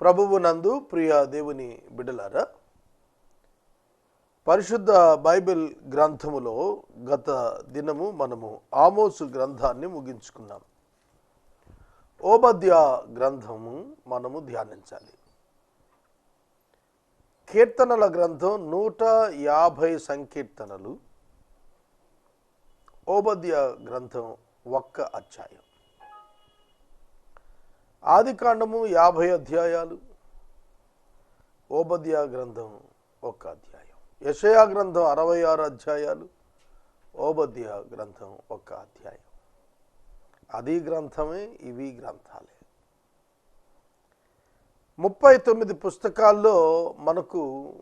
ప్రభువు నందు ప్రియ దేవుని బిడ్డలారా పరిశుద్ధ బైబిల్ గ్రంథములో గత దినము మనము ఆమోసు గ్రంథాన్ని ముగించుకున్నాం. ఓబద్య గ్రంథము మనము ధ్యానించాలి. కీర్తనల గ్రంథం నూట యాభై సంకీర్తనలు ఓబద్య గ్రంథం ఒక్క అధ్యాయం. ఆది కాండము యాభై అధ్యాయాలు. ఓబద్య గ్రంథం ఒక్క అధ్యాయం. యషయా గ్రంథం అరవై ఆరు అధ్యాయాలు. ఓబద్య గ్రంథం ఒక్క అధ్యాయం. అది గ్రంథమే ఇవి గ్రంథాలే. ముప్పై తొమ్మిది పుస్తకాల్లో మనకు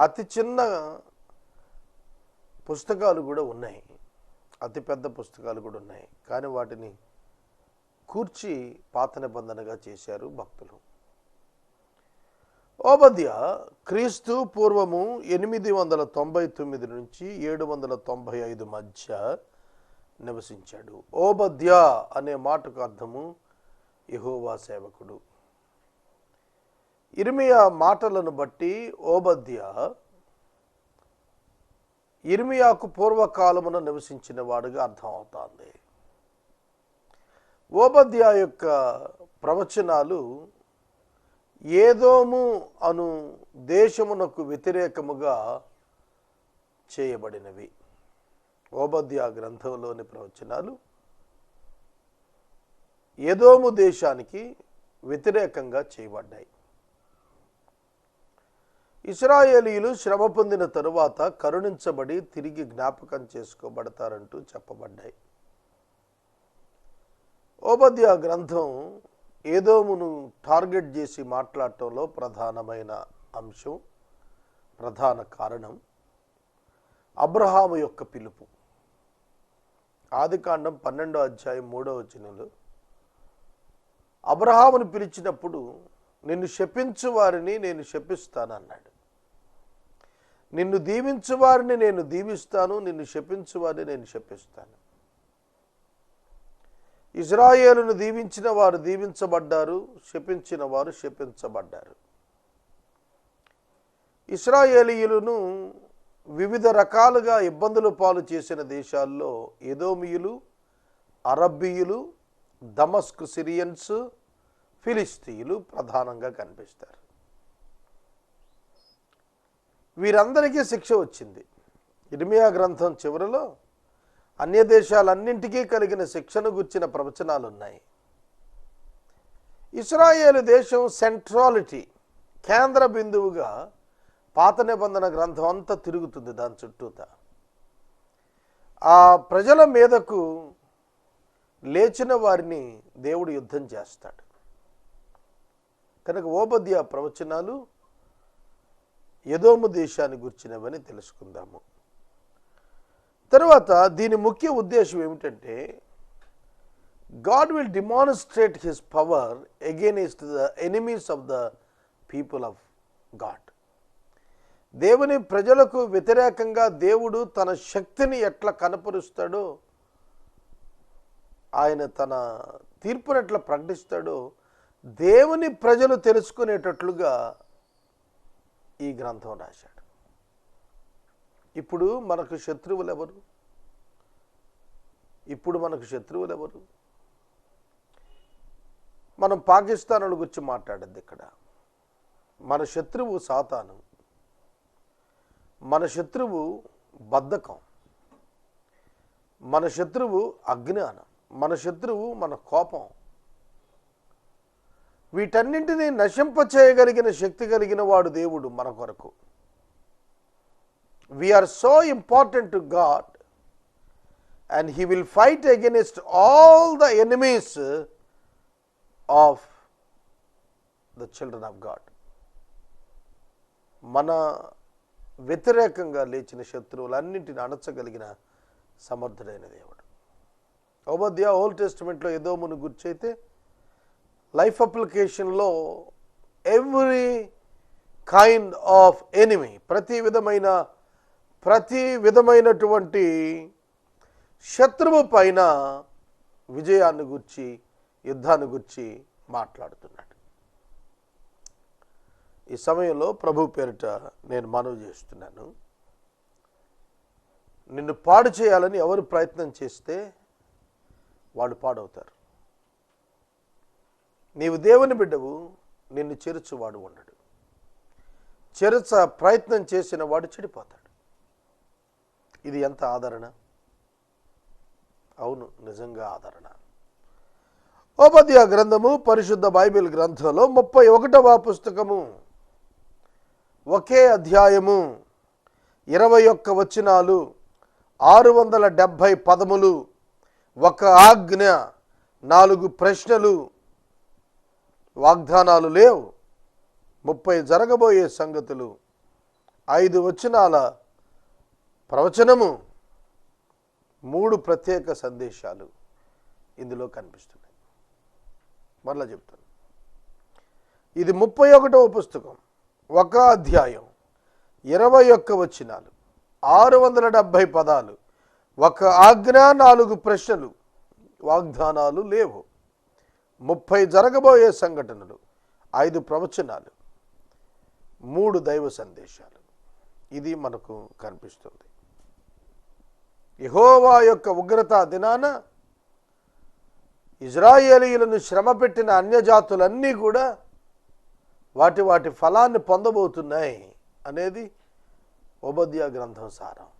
అతి చిన్న పుస్తకాలు కూడా ఉన్నాయి. అతి పెద్ద పుస్తకాలు కూడా ఉన్నాయి. కానీ వాటిని కూర్చి పాత నిబంధనగా చేశారు భక్తులు. ఓబద్య క్రీస్తు పూర్వము ఎనిమిది వందల తొంభై తొమ్మిది నుంచి ఏడు వందల తొంభై ఐదు మధ్య నివసించాడు. ఓబద్య అనే మాటకు అర్థము యహోవా సేవకుడు. ఇర్మియా మాటలను బట్టి ఓబద్య ఇర్మియాకు పూర్వకాలమున నివసించిన వాడుగా అర్థం అవుతుంది ఓబద్యా యొక్క ప్రవచనాలు ఏదోము అను దేశమునకు వ్యతిరేకముగా చేయబడినవి. ఓబద్యా గ్రంథంలోని ప్రవచనాలు ఏదోము దేశానికి వ్యతిరేకంగా చేయబడ్డాయి. ఇస్రాయేలీలు శ్రమ పొందిన తరువాత కరుణించబడి తిరిగి జ్ఞాపకం చేసుకోబడతారంటూ చెప్పబడ్డాయి. ఓబద్య గ్రంథం ఏదోమును టార్గెట్ చేసి మాట్లాడటంలో ప్రధానమైన అంశం ప్రధాన కారణం అబ్రహాము యొక్క పిలుపు. ఆదికాండం పన్నెండో అధ్యాయం మూడో వచనంలో అబ్రహామును పిలిచినప్పుడు నిన్ను శపించు వారిని నేను శపిస్తానన్నాడు. నిన్ను దీవించు వారిని నేను దీవిస్తాను నిన్ను శపించు వారిని నేను శపిస్తాను. ఇజ్రాయేలును దీవించిన వారు దీవించబడ్డారు శపించిన వారు శపించబడ్డారు. ఇస్రాయేలీయులను వివిధ రకాలుగా ఇబ్బందులు పాలు చేసిన దేశాల్లో ఎదోమియులు అరబ్బీయులు దమస్క్ సిరియన్స్ ఫిలిస్తీయులు ప్రధానంగా కనిపిస్తారు. వీరందరికీ శిక్ష వచ్చింది. ఇర్మియా గ్రంథం చివరిలో అన్య దేశాలన్నింటికీ కలిగిన శిక్షను గుర్చిన ప్రవచనాలు ఉన్నాయి ఇస్రాయేలు దేశం సెంట్రాలిటీ కేంద్ర బిందువుగా పాత నిబంధన గ్రంథం అంతా తిరుగుతుంది దాని చుట్టూత. ఆ ప్రజల మీదకు లేచిన వారిని దేవుడు యుద్ధం చేస్తాడు. కనుక ఓబద్య ప్రవచనాలు యదోము దేశాన్ని గుర్చినవని తెలుసుకుందాము. తర్వాత దీని ముఖ్య ఉద్దేశం ఏమిటంటే God will demonstrate his power against the enemies of the people of God దేవుని ప్రజలకు వ్యతిరేకంగా దేవుడు తన శక్తిని ఎట్లా కనపరుస్తాడో ఆయన తన తీర్పును ఎట్లా ప్రకటిస్తాడో దేవుని ప్రజలు తెలుసుకునేటట్లుగా ఈ గ్రంథం రాశాడు. ఇప్పుడు మనకు శత్రువులు ఎవరు ఇప్పుడు మనకు శత్రువులు ఎవరు మనం పాకిస్తానుల గురించి మాట్లాడద్దు ఇక్కడ. మన శత్రువు సాతాను. మన శత్రువు బద్ధకం. మన శత్రువు అజ్ఞానం. మన శత్రువు మన కోపం. వీటన్నింటినీ నశింప చేయగలిగిన శక్తి కలిగిన వాడు దేవుడు మన కొరకు. We are so important to God and he will fight against all the enemies of the children of God మన వ్యతిరేకంగా లేచిన శత్రువులన్నింటిని అణచగలిగిన సమర్థుడైన దేవుడు. ఓబద్య ఓల్డ్ టెస్ట్మెంట్లో ఏదో మన గుర్చైతే లైఫ్ అప్లికేషన్లో ఎవ్రీ కైండ్ ఆఫ్ ఎనిమీ ప్రతి విధమైన ప్రతి విధమైనటువంటి శత్రువు పైన విజయాన్ని గుర్చి యుద్ధాన్ని గుర్చి మాట్లాడుతున్నాడు. ఈ సమయంలో ప్రభు పేరిట నేను మనవి చేస్తున్నాను. నిన్ను పాడు చేయాలని ఎవరు ప్రయత్నం చేస్తే వాడు పాడవుతారు. నీవు దేవుని బిడ్డవు నిన్ను చెరుచువాడు ఉండడు. చెరచ ప్రయత్నం చేసిన వాడు చెడిపోతాడు. ఇది ఎంత ఆదరణ? అవును నిజంగా ఆదరణ. ఓపద్య గ్రంథము పరిశుద్ధ బైబిల్ గ్రంథంలో ముప్పై ఒకటవ పుస్తకము. ఒకే అధ్యాయము ఇరవై ఒక్క వచనాలు ఆరు వందల డెబ్భై పదములు ఒక ఆజ్ఞ నాలుగు ప్రశ్నలు వాగ్దానాలు లేవు. ముప్పై జరగబోయే సంగతులు ఐదు వచనాల ప్రవచనము మూడు ప్రత్యేక సందేశాలు ఇందులో కనిపిస్తున్నాయి. మరలా చెప్తాను. ఇది ముప్పై ఒకటవ పుస్తకం ఒక అధ్యాయం ఇరవై ఒక్క వచనాలు ఆరు వందల డెబ్భై పదాలు ఒక ఆజ్ఞ నాలుగు ప్రశ్నలు వాగ్దానాలు లేవు. ముప్పై జరగబోయే సంఘటనలు ఐదు ప్రవచనాలు మూడు దైవ సందేశాలు. ఇది మనకు కనిపిస్తుంది. యహోవా యొక్క ఉగ్రత దినాన ఇజ్రాయేలీయులను శ్రమ పెట్టిన అన్యజాతులన్నీ కూడా వాటి వాటి ఫలాన్ని పొందబోతున్నాయి అనేది ఓబద్యా గ్రంథం సారం.